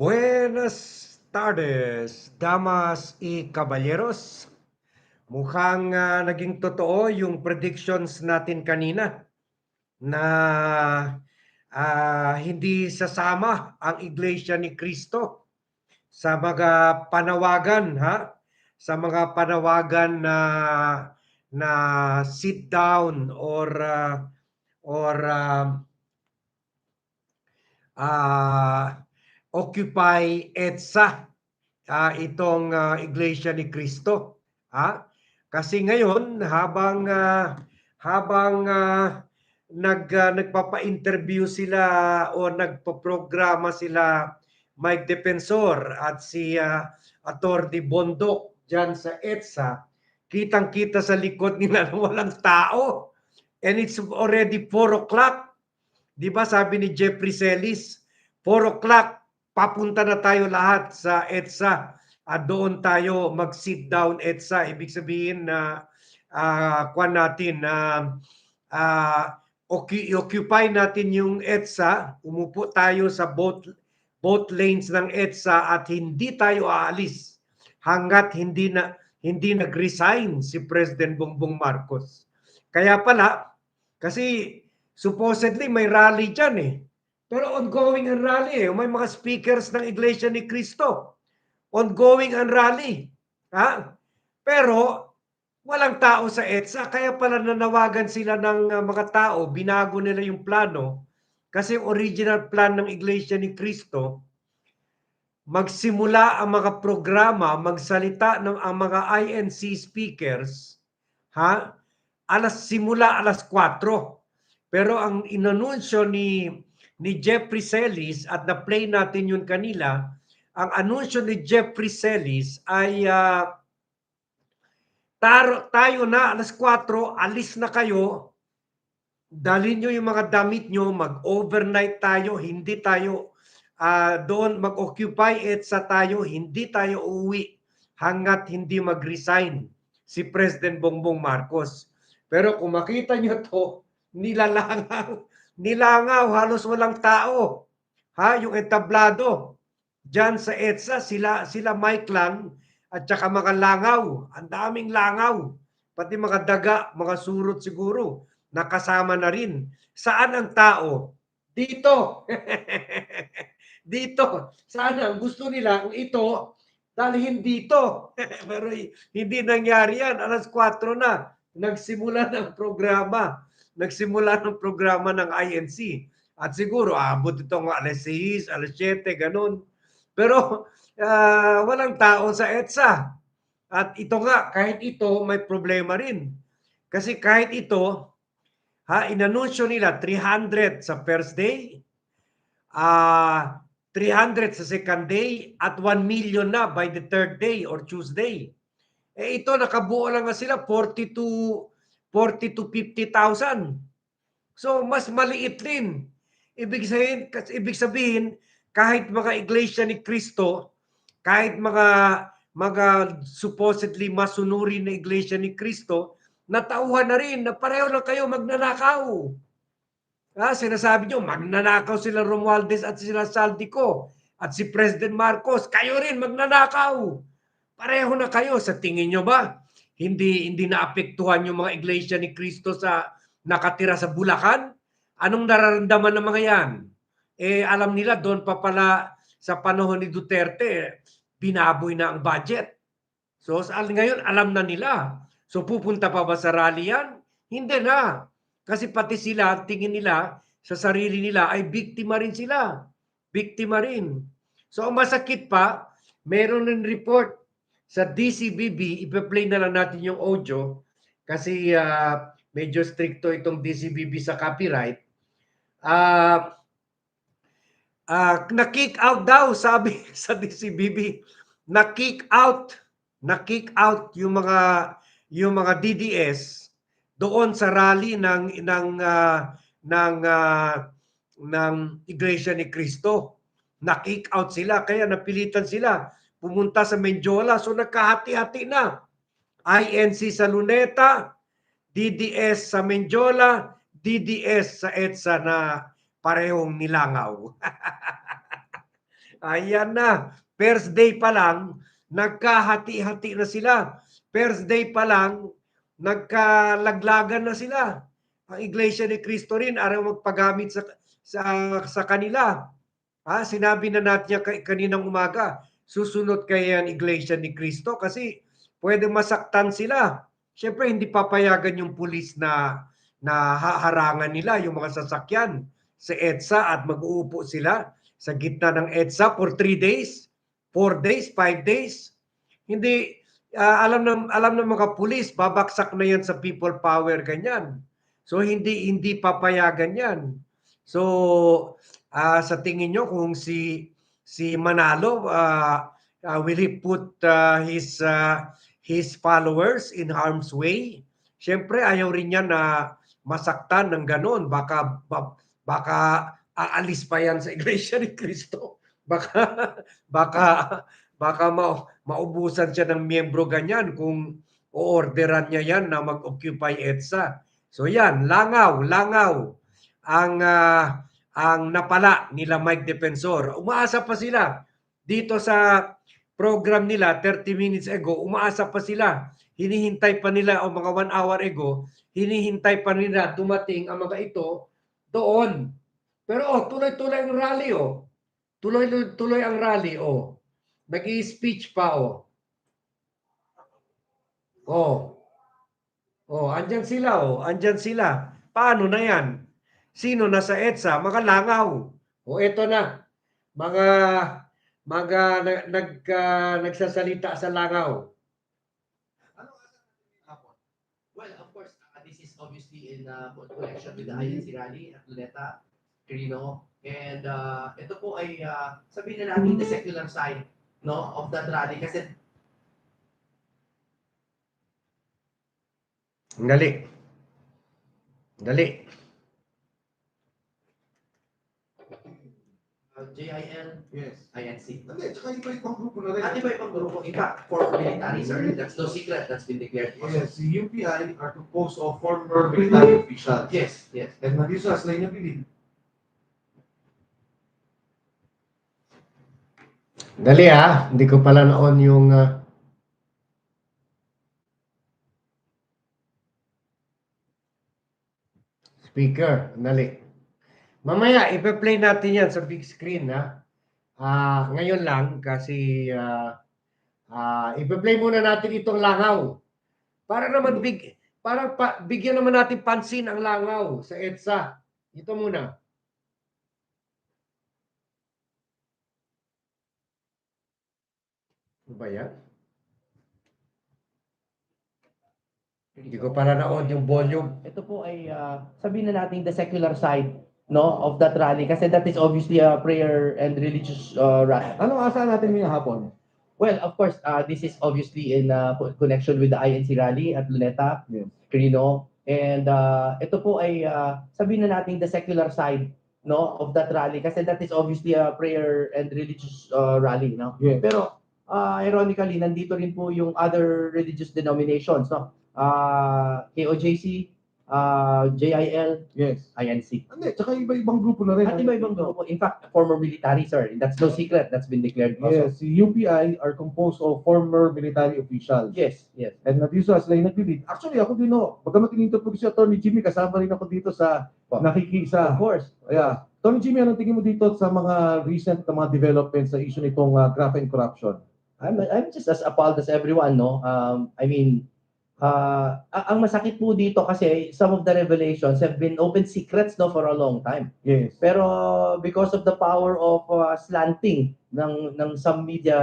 Buenas tardes, damas y caballeros. Mukhang ah, naging totoo yung predictions natin kanina na ah, hindi sasama ang Iglesia ni Cristo sa mga panawagan ha sa mga panawagan na na sit down or ah, or ah, ah, occupy EDSA ah, itong ah, Iglesia ni Cristo ha? Kasi ngayon habang ah, habang ah, nag ah, nagpapa-interview sila o nagpo-programa sila Mike Defensor at si ah, Attorney Bondok diyan sa EDSA kitang-kita sa likod nila walang tao. And it's already 4 o'clock. Di ba sabi ni Jeffrey Celis 4 o'clock papunta na tayo lahat sa EDSA at doon tayo mag-sit down EDSA. Ibig sabihin na uh, kwan natin na uh, occupy natin yung EDSA, umupo tayo sa both both lanes ng EDSA at hindi tayo aalis hanggat hindi na hindi nag-resign si President Bongbong Marcos. Kaya pala, kasi supposedly may rally dyan eh. Pero ongoing ang rally eh. May mga speakers ng Iglesia ni Cristo ongoing ang rally. Ha? Pero walang tao sa EDSA kaya pala nanawagan sila ng uh, mga tao, binago nila yung plano kasi yung original plan ng Iglesia ni Cristo magsimula ang mga programa, magsalita ng ang mga INC speakers, ha? Alas simula alas 4. Pero ang inanunsyo ni ni Jeffrey Celis at na-play natin yun kanila, ang anunsyo ni Jeffrey Celis ay uh, taro, tayo na alas 4, alis na kayo, dalhin nyo yung mga damit nyo, mag-overnight tayo, hindi tayo uh, doon mag-occupy EDSA tayo, hindi tayo uuwi hanggat hindi mag-resign si President Bongbong Marcos. Pero kung makita nyo to, nilalangaw, nilangaw, halos walang tao. Ha, yung entablado, Diyan sa EDSA, sila, sila Mike lang at saka mga langaw. Ang daming langaw. Pati mga daga, mga surot siguro. Nakasama na rin. Saan ang tao? Dito. dito. Sana gusto nila ito dalhin dito. Pero hindi nangyari yan. Alas 4 na. Nagsimula ng programa. Nagsimula ng programa ng INC. At siguro, abot itong alas 6, alas 7, ganun. Pero uh, walang tao sa EDSA. At ito nga, kahit ito, may problema rin. Kasi kahit ito, ha, inanunsyo nila 300 sa first day, uh, 300 sa second day, at 1 million na by the third day or Tuesday. Eh ito, nakabuo lang nga sila 40 to, 40 to 50,000. So, mas maliit rin. Ibig sabihin, ibig sabihin kahit mga iglesia ni Kristo, kahit mga mga supposedly masunuri na iglesia ni Kristo, natauhan na rin na pareho lang kayo magnanakaw. Ha, sinasabi nyo, magnanakaw sila Romualdez at sila Saldico at si President Marcos, kayo rin magnanakaw. Pareho na kayo. Sa tingin nyo ba, hindi, hindi naapektuhan yung mga iglesia ni Kristo sa nakatira sa Bulacan? Anong nararamdaman ng mga yan? eh alam nila doon pa pala sa panahon ni Duterte, binaboy na ang budget. So ngayon alam na nila. So pupunta pa ba sa rally yan? Hindi na. Kasi pati sila, tingin nila, sa sarili nila ay biktima rin sila. Biktima rin. So ang masakit pa, meron ng report sa DCBB, ipe-play na lang natin yung audio kasi uh, medyo stricto itong DCBB sa copyright. Uh, uh, na-kick out daw sabi sa DCBB na-kick out na-kick out yung mga yung mga DDS doon sa rally ng ng uh, ng uh, ng Iglesia ni Cristo. Na-kick out sila kaya napilitan sila pumunta sa Menjola so nagkahati-hati na INC sa Luneta DDS sa Menjola DDS sa EDSA na parehong nilangaw. Ayan na. First day pa lang, nagkahati-hati na sila. First day pa lang, nagkalaglagan na sila. Ang Iglesia ni Cristo rin araw magpagamit sa sa sa kanila. Ha, sinabi na natin kaninang umaga. Susunod kaya ang Iglesia ni Cristo kasi pwede masaktan sila. Siyempre hindi papayagan yung pulis na na haharangan nila yung mga sasakyan sa EDSA at mag-uupo sila sa gitna ng EDSA for 3 days, 4 days, 5 days. Hindi ah, alam ng alam ng mga pulis babaksak na yan sa people power ganyan. So hindi hindi papayagan 'yan. So ah, sa tingin nyo kung si si Manalo ah, ah, will he put ah, his ah, his followers in harm's way? Siyempre ayaw rin niya na masaktan ng ganon. Baka ba- baka aalis pa yan sa Iglesia ni Cristo. Baka baka baka ma maubusan siya ng miyembro ganyan kung oorderan niya yan na mag-occupy EDSA. So yan, langaw, langaw ang ah, ang napala nila Mike Defensor. Umaasa pa sila dito sa program nila 30 minutes ago, umaasa pa sila. Hinihintay pa nila o mga one hour ago, hinihintay pa nila dumating ang mga ito doon. Pero oh, tuloy-tuloy ang rally oh. Tuloy-tuloy ang rally oh. Nag-i-speech pa oh. Oh. Oh, andyan sila oh, andyan sila. Paano na 'yan? Sino nasa EDSA? Mga langaw. O eto na. Mga mga na- nag ah, nagsasalita sa langaw. Ano? Well, of course, uh, this is obviously in uh, connection with the INC rally at Luneta, Quirino. And uh, ito po ay uh, sabihin na natin the secular side no, of that rally kasi Dali. Dali. JIL, Yes. INC. Hindi, tsaka iba-ibang grupo na rin. At iba-ibang grupo, in fact, for military, sir, that's no secret, that's been declared. Yes, si UPI are composed of former military officials. Yes, yes. And nandito sa Slay niya bilid. Dali ah, hindi ko pala na-on yung ah, speaker. Dali. Mamaya, ipe-play natin yan sa big screen ha. Ah, ngayon lang kasi ah ah, ipe-play muna natin itong langaw. Para naman big para pa, bigyan naman natin pansin ang langaw sa EDSA. Ito muna. Ano ba yan? Hindi ko pala na-on yung volume. Ito po ay uh, sabihin na natin the secular side no of that rally kasi that is obviously a prayer and religious uh, rally. Ano asahan natin ngayong hapon? Well, of course, uh, this is obviously in uh, connection with the INC rally at Luneta, Yes. Quirino. And uh, ito po ay uh, sabihin na natin the secular side no of that rally kasi that is obviously a prayer and religious uh, rally no. Yes. Pero uh, ironically nandito rin po yung other religious denominations no. Uh, KOJC, uh, JIL, Yes. INC. Hindi, tsaka iba-ibang grupo na rin. At iba-ibang grupo. In fact, former military, sir. That's no secret. That's been declared also. Yes, si UPI are composed of former military officials. Yes, yes. And nandito sa Slay niya bilid. Actually, ako din no. Bagamat tininto po si Atty. Jimmy, kasama rin ako dito sa Of nakikisa. course. Yeah. Tony Jimmy, anong tingin mo dito sa mga recent na mga developments sa issue nitong uh, graft and corruption? I'm, I'm just as appalled as everyone, no? Um, I mean, uh, ang masakit po dito kasi some of the revelations have been open secrets, no, for a long time. Yes. Pero because of the power of uh, slanting ng ng some media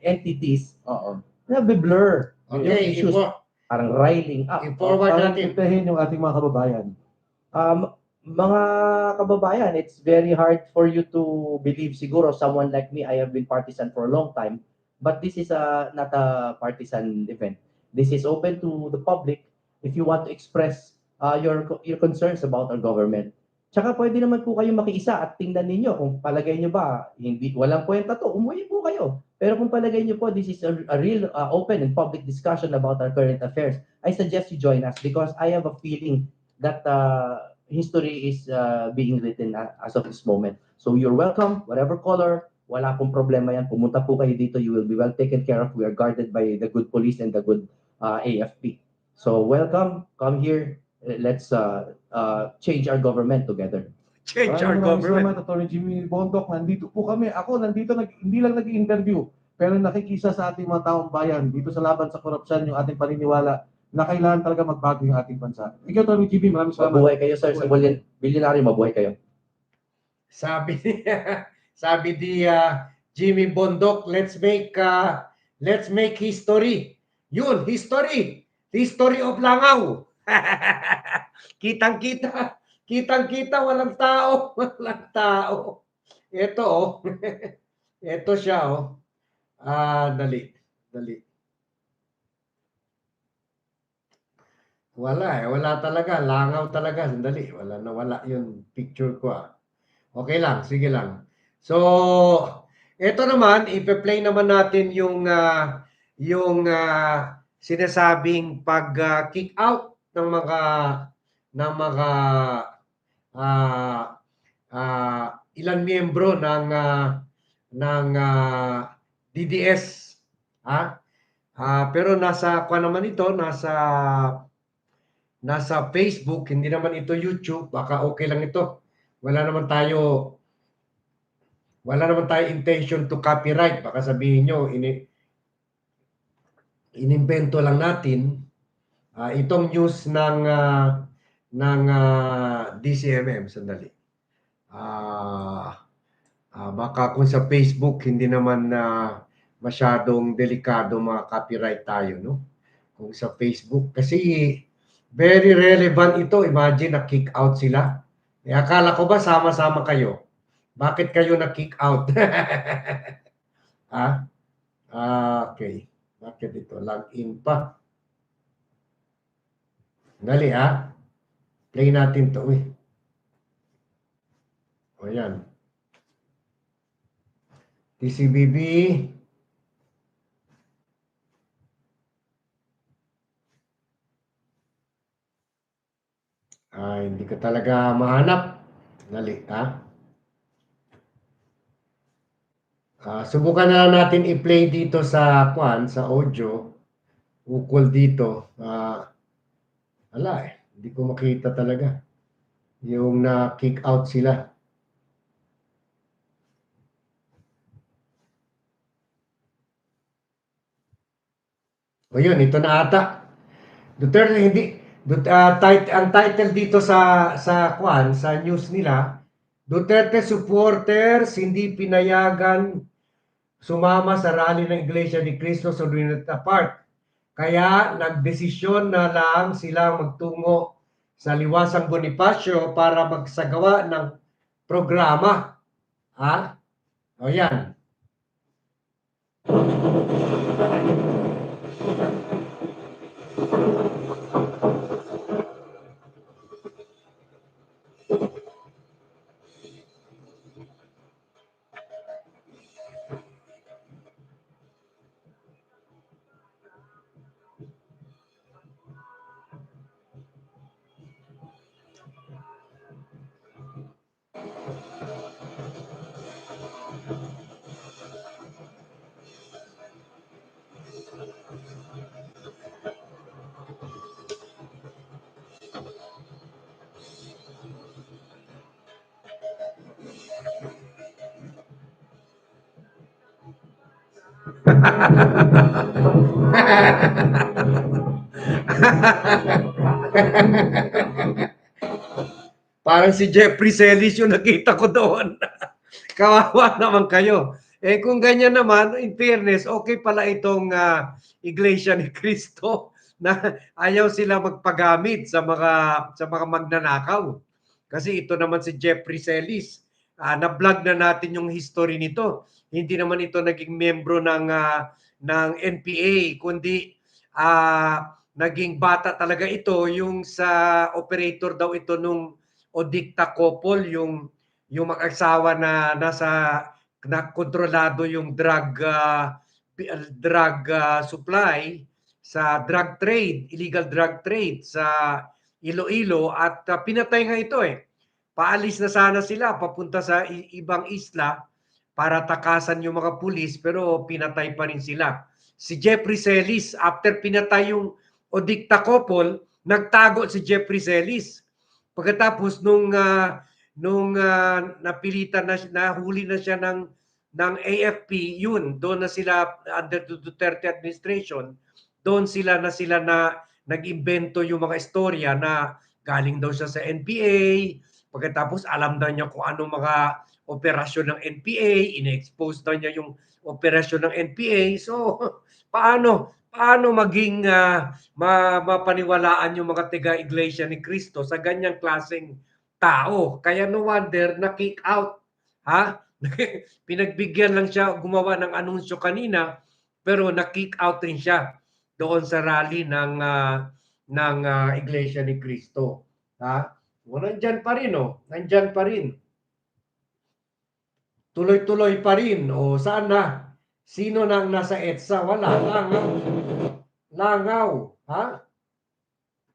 entities, Oo. nabe-blur Okay, yung issues. ipo- Parang riling up. i-forward natin. protektahin yung ating mga kababayan. Um, mga kababayan, it's very hard for you to believe siguro someone like me, I have been partisan for a long time, but this is a not a partisan event. This is open to the public if you want to express uh, your your concerns about our government. Tsaka pwede naman po kayo makiisa at tingnan ninyo kung palagay nyo ba hindi walang kwenta to, umuwi po kayo. Pero kung palagay nyo po this is a, a real uh, open and public discussion about our current affairs, I suggest you join us because I have a feeling that uh, history is uh, being written a- as of this moment. So you're welcome, whatever color, Wala pong problema yan. Pumunta po kayo dito. You will be well taken care of. We are guarded by the good police and the good uh, AFP. So welcome. Come here. Let's uh, uh, change our government together. Change our Maraming maraming government. salamat, Attorney Jimmy Bondok. Nandito po kami. Ako, nandito, nag, hindi lang nag-interview, pero nakikisa sa ating mga taong bayan dito sa laban sa korupsyan, yung ating paniniwala na kailangan talaga magbago yung ating bansa. Ikaw, Attorney Jimmy, maraming salamat. Mabuhay kayo, sir. Sa bilyon- bilyonaryo, mabuhay kayo. Sabi sabi di ah, Jimmy Bondok, let's make ah, let's make history. Yun, history. History of Langaw. Kitang-kita. Kitang-kita walang tao, walang tao. Ito oh. Ito siya oh. Ah, dali. Dali. Wala eh, wala talaga, langaw talaga. Sandali, wala na wala yung picture ko ah. Okay lang, sige lang. So, ito naman, ipe-play naman natin yung ah, yung ah, sinasabing pag-kick out ng mga ng mga ah, ah, ilan miyembro ng ah, ng ah, DDS. Ha? Ah, pero nasa kwa naman ito, nasa nasa Facebook, hindi naman ito YouTube, baka okay lang ito wala naman tayo wala naman tayo intention to copyright. Baka sabihin nyo ini inimbento lang natin Ah, itong news ng ah, ng ah, DCMM sandali. Ah, ah, baka kung sa Facebook hindi naman na masyadong delikado mga copyright tayo no? Kung sa Facebook kasi very relevant ito. Imagine na kick out sila. Eh, akala ko ba sama-sama kayo? Bakit kayo na-kick out? ha? Ah, okay. Bakit ito? Login pa. Dali ha? Play natin to eh. O yan. TCBB. Ah, hindi ka talaga mahanap. Dali, ha? Ah, subukan na natin i-play dito sa kwan, sa audio. Ukol dito. Ah, ala eh, hindi ko makita talaga. Yung na-kick out sila. O yun, ito na ata. Duterte hindi Dut, ah, tit- ang title dito sa sa kwan sa news nila Duterte supporters hindi pinayagan sumama sa rally ng Iglesia ni Cristo sa Luneta Park. Kaya nagdesisyon na lang sila magtungo sa Liwasang Bonifacio para magsagawa ng programa. Ha? O yan. Parang si Jeffrey Celis yung nakita ko doon. Kawawa naman kayo. Eh kung ganyan naman, in fairness, okay pala itong ah, Iglesia ni Cristo na ayaw sila magpagamit sa mga sa mga magnanakaw. Kasi ito naman si Jeffrey Celis. Ah, na-vlog na natin yung history nito. Hindi naman ito naging membro ng ah, ng NPA kundi ah, naging bata talaga ito. Yung sa operator daw ito nung Odikta Couple yung yung mag-asawa na nasa na kontrolado yung drug ah, drug ah, supply sa drug trade, illegal drug trade sa Iloilo. At ah, pinatay nga ito eh. Paalis na sana sila papunta sa ibang isla para takasan yung mga pulis pero pinatay pa rin sila. Si Jeffrey Celis, after pinatay yung Odicta Couple, nagtago si Jeffrey Celis. Pagkatapos nung ah, nung ah, napilitan na nahuli na siya ng ng AFP, yun, doon na sila under the Duterte administration, doon sila na sila na nag-imbento yung mga istorya na galing daw siya sa NPA, pagkatapos alam daw niya kung ano mga operasyon ng NPA, ine-expose daw niya yung operasyon ng NPA. So, paano paano maging ma- mapaniwalaan yung mga tiga Iglesia ni Cristo sa ganyang klaseng tao? Kaya no wonder na kick out, ha? Pinagbigyan lang siya gumawa ng anunsyo kanina, pero na kick out rin siya doon sa rally ng ah, ng ah, Iglesia ni Cristo. Ha? O, nandyan pa rin, oh. Nandyan pa rin. Tuloy-tuloy pa rin. O, saan na? Sino nang nasa EDSA? Wala. Langaw. Langaw. Ha?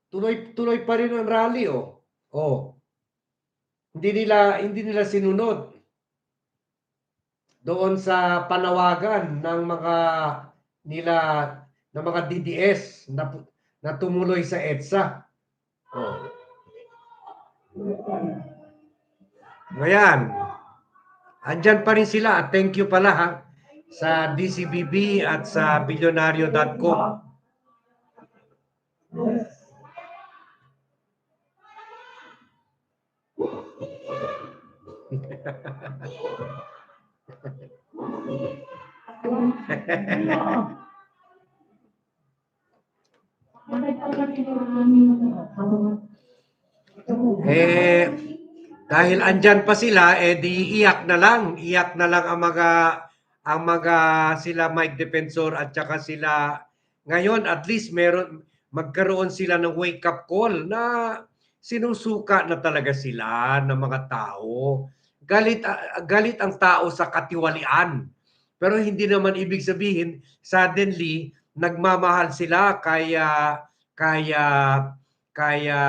Tuloy-tuloy pa rin ang rally, oh. Oh. Hindi nila hindi nila sinunod doon sa panawagan ng mga nila ng mga DDS na na tumuloy sa EDSA. Oh. Ngayon, andyan pa rin sila at thank you pala ha sa DCBB at sa bilyonaryo.com. Eh, dahil andyan pa sila, eh di iyak na lang. Iyak na lang ang mga ang mga sila Mike Defensor at saka sila ngayon at least meron magkaroon sila ng wake up call na sinusuka na talaga sila ng mga tao. Galit ah, galit ang tao sa katiwalian. Pero hindi naman ibig sabihin suddenly nagmamahal sila kaya kaya kaya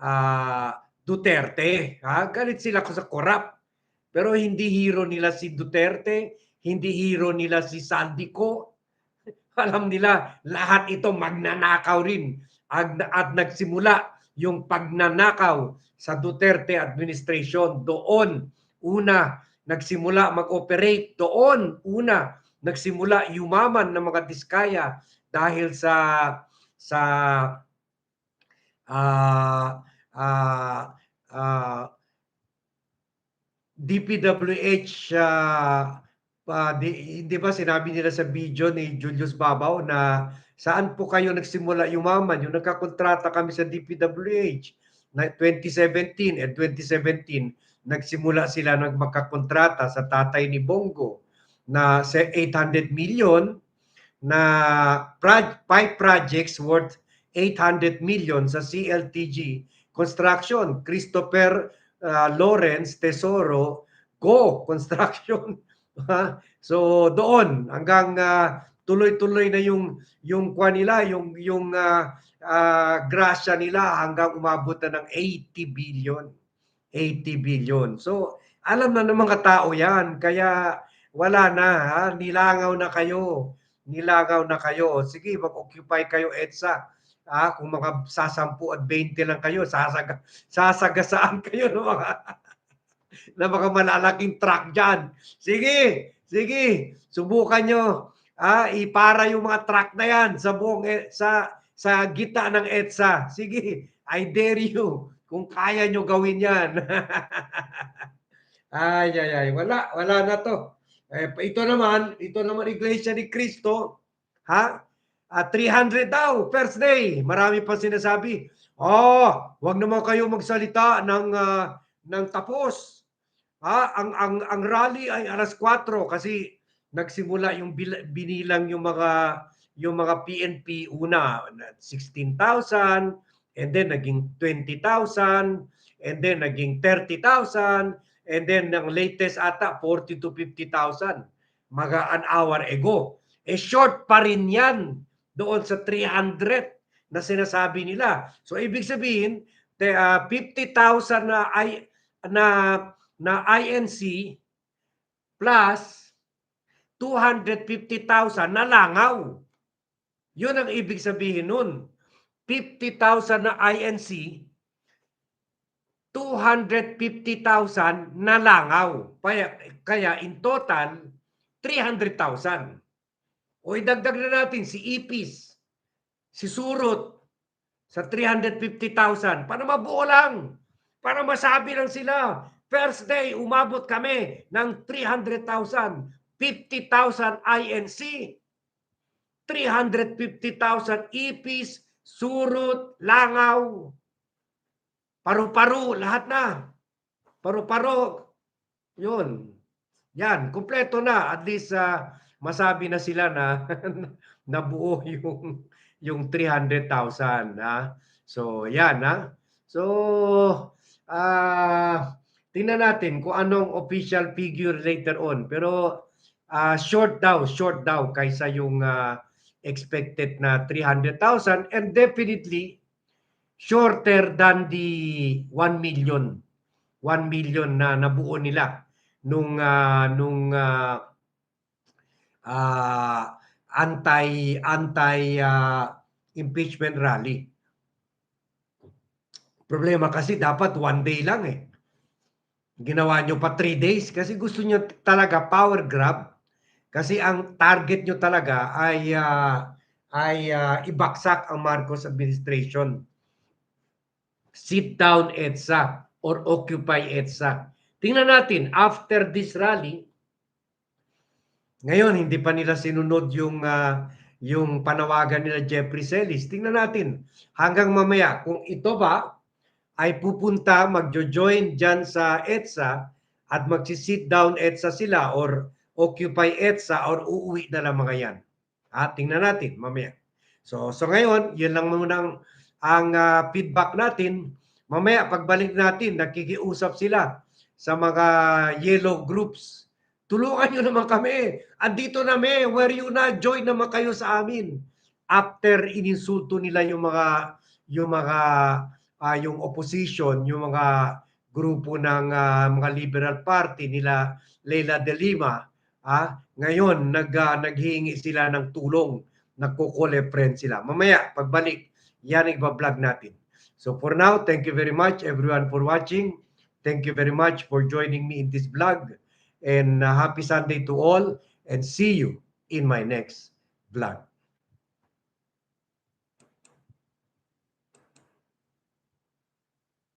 ah, Duterte. Ha? Galit sila ko sa corrupt. Pero hindi hero nila si Duterte, hindi hero nila si Saldico. Alam nila, lahat ito magnanakaw rin. At, at nagsimula yung pagnanakaw sa Duterte administration. Doon, una, nagsimula mag-operate. Doon, una, nagsimula yumaman ng mga diskaya dahil sa sa ah ah ah DPWH ah, ah, di, di ba sinabi nila sa video ni Julius Babaw na saan po kayo nagsimula yumaman? Yung nagkakontrata kami sa DPWH na 2017 and 2017 nagsimula sila nagmakakontrata sa tatay ni Bongo na sa 800 million na pro- five projects worth 800 million sa CLTG Construction, Christopher uh, Lawrence Tesoro, Go Construction. So doon hanggang uh, tuloy-tuloy na yung yung kwa nila, yung yung uh, uh, grasya nila hanggang umabot na ng 80 billion. 80 billion. So alam na ng mga tao 'yan, kaya wala na, ha? nilangaw na kayo. Nilangaw na kayo. Sige, mag-occupy kayo EDSA. Ah, kung mga sasampu at 20 lang kayo, sasaga, sasagasaan kayo ng mga ng mga malalaking truck dyan. Sige, sige, subukan nyo. Ah, ipara yung mga truck na yan sa buong e- sa sa gitna ng EDSA. Sige, I dare you kung kaya nyo gawin yan. ay, ay, ay, wala, wala na to. Eh, ito naman, ito naman Iglesia ni Cristo, ha? At 300 daw, first day. Marami pa sinasabi, oh, wag naman kayo magsalita ng ah, ng tapos. Ha? Ang ang ang rally ay alas 4 kasi nagsimula yung binilang yung mga yung mga PNP una 16,000 and then naging 20,000 and then naging 30,000 and then ang latest ata 40 to 50,000 mga an hour ago. Eh short pa rin yan doon sa 300 na sinasabi nila. So ibig sabihin, te, ah, 50,000 na I na na INC plus 250,000 na langaw. Yun ang ibig sabihin nun. 50,000 na INC, 250,000 na langaw. Kaya, kaya in total, 300,000. O idagdag na natin si Ipis, si Surut, sa 350,000 para mabuo lang. Para masabi lang sila, first day, umabot kami ng 300,000, 50,000 INC, 350,000 ipis, surut, langaw, paru-paro, lahat na. Paru-paro, yun. Yan, kumpleto na. At least ah, masabi na sila na nabuo yung yung 300,000 ha. So, yan ha. So, ah tingnan natin kung anong official figure later on. Pero ah, short daw, short daw kaysa yung ah, expected na 300,000 and definitely shorter than the 1 million. 1 million na nabuo nila nung ah, nung ah, ah, anti anti ah, impeachment rally. Problema kasi dapat one day lang eh. Ginawa nyo pa three days kasi gusto nyo talaga power grab kasi ang target nyo talaga ay ah, ay ah, ibaksak ang Marcos administration. Sit down EDSA or occupy EDSA. Tingnan natin after this rally ngayon, hindi pa nila sinunod yung ah, yung panawagan nila Jeffrey Celis. Tingnan natin hanggang mamaya kung ito ba ay pupunta, magjo-join dyan sa EDSA at magsi-sit down EDSA sila or occupy EDSA or uuwi na lang mga yan. At tingnan natin mamaya. So, so ngayon, yun lang muna ang, ang ah, feedback natin. Mamaya, pagbalik natin, nakikiusap sila sa mga yellow groups tulungan nyo naman kami. Andito na me, where you na, join naman kayo sa amin. After ininsulto nila yung mga yung mga ah, yung opposition, yung mga grupo ng ah, mga Liberal Party nila Leila de Lima, ah, ngayon nag ah, naghihingi sila ng tulong, nagko-call sila. Mamaya pagbalik, yan iba-vlog natin. So for now, thank you very much everyone for watching. Thank you very much for joining me in this vlog. And uh, happy Sunday to all and see you in my next vlog.